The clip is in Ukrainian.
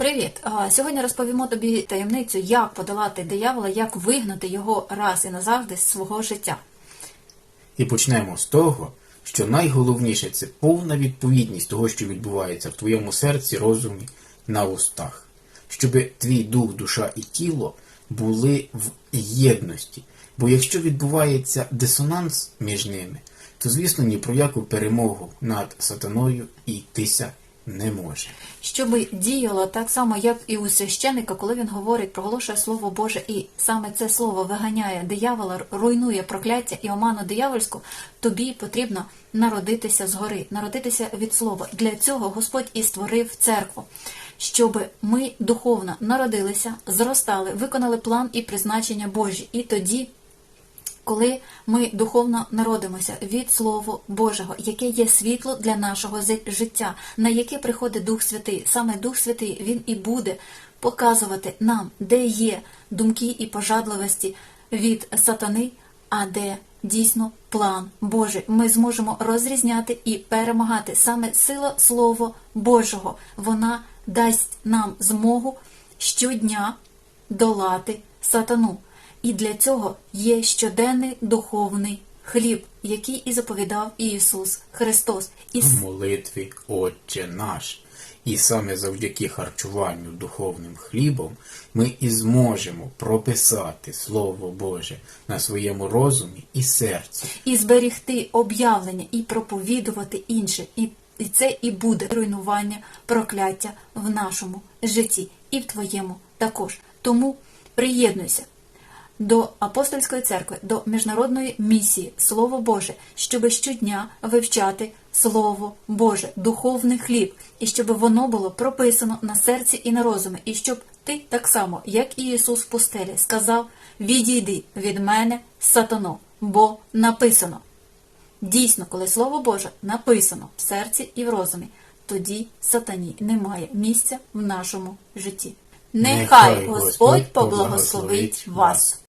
Привіт! Сьогодні розповімо тобі таємницю, як подолати диявола, як вигнати його раз і назавжди з свого життя. І почнемо з того, що найголовніше це повна відповідність того, що відбувається в твоєму серці, розумі, на устах. Щоб твій дух, душа і тіло були в єдності. Бо якщо відбувається дисонанс між ними, то звісно ні про яку перемогу над сатаною йтися не може. Щоб діяло так само, як і у священника, коли він говорить, проголошує Слово Боже, і саме це слово виганяє диявола, руйнує прокляття і оману диявольську, тобі потрібно народитися згори, народитися від слова. Для цього Господь і створив церкву, щоб ми духовно народилися, зростали, виконали план і призначення Божі. І тоді коли ми духовно народимося від Слова Божого, яке є світло для нашого життя, на яке приходить Дух Святий. Саме Дух Святий він і буде показувати нам, де є думки і пожадливості від сатани, а де дійсно план Божий. Ми зможемо розрізняти і перемагати саме сила Слова Божого. Вона дасть нам змогу щодня долати сатану. І для цього є щоденний духовний хліб, який і заповідав Ісус Христос. І в молитві Отче наш. І саме завдяки харчуванню духовним хлібом ми і зможемо прописати Слово Боже на своєму розумі і серці. і зберігти об'явлення, і проповідувати інше. І, і це і буде руйнування прокляття в нашому житті, і в твоєму також. Тому приєднуйся до апостольської церкви, до міжнародної місії Слово Боже, щоб щодня вивчати Слово Боже, духовний хліб, і щоб воно було прописано на серці і на розумі, і щоб ти так само, як і Ісус в пустелі, сказав: Відійди від мене, сатано, бо написано. Дійсно, коли Слово Боже написано в серці і в розумі, тоді сатані немає місця в нашому житті. Нехай Господь поблагословить вас.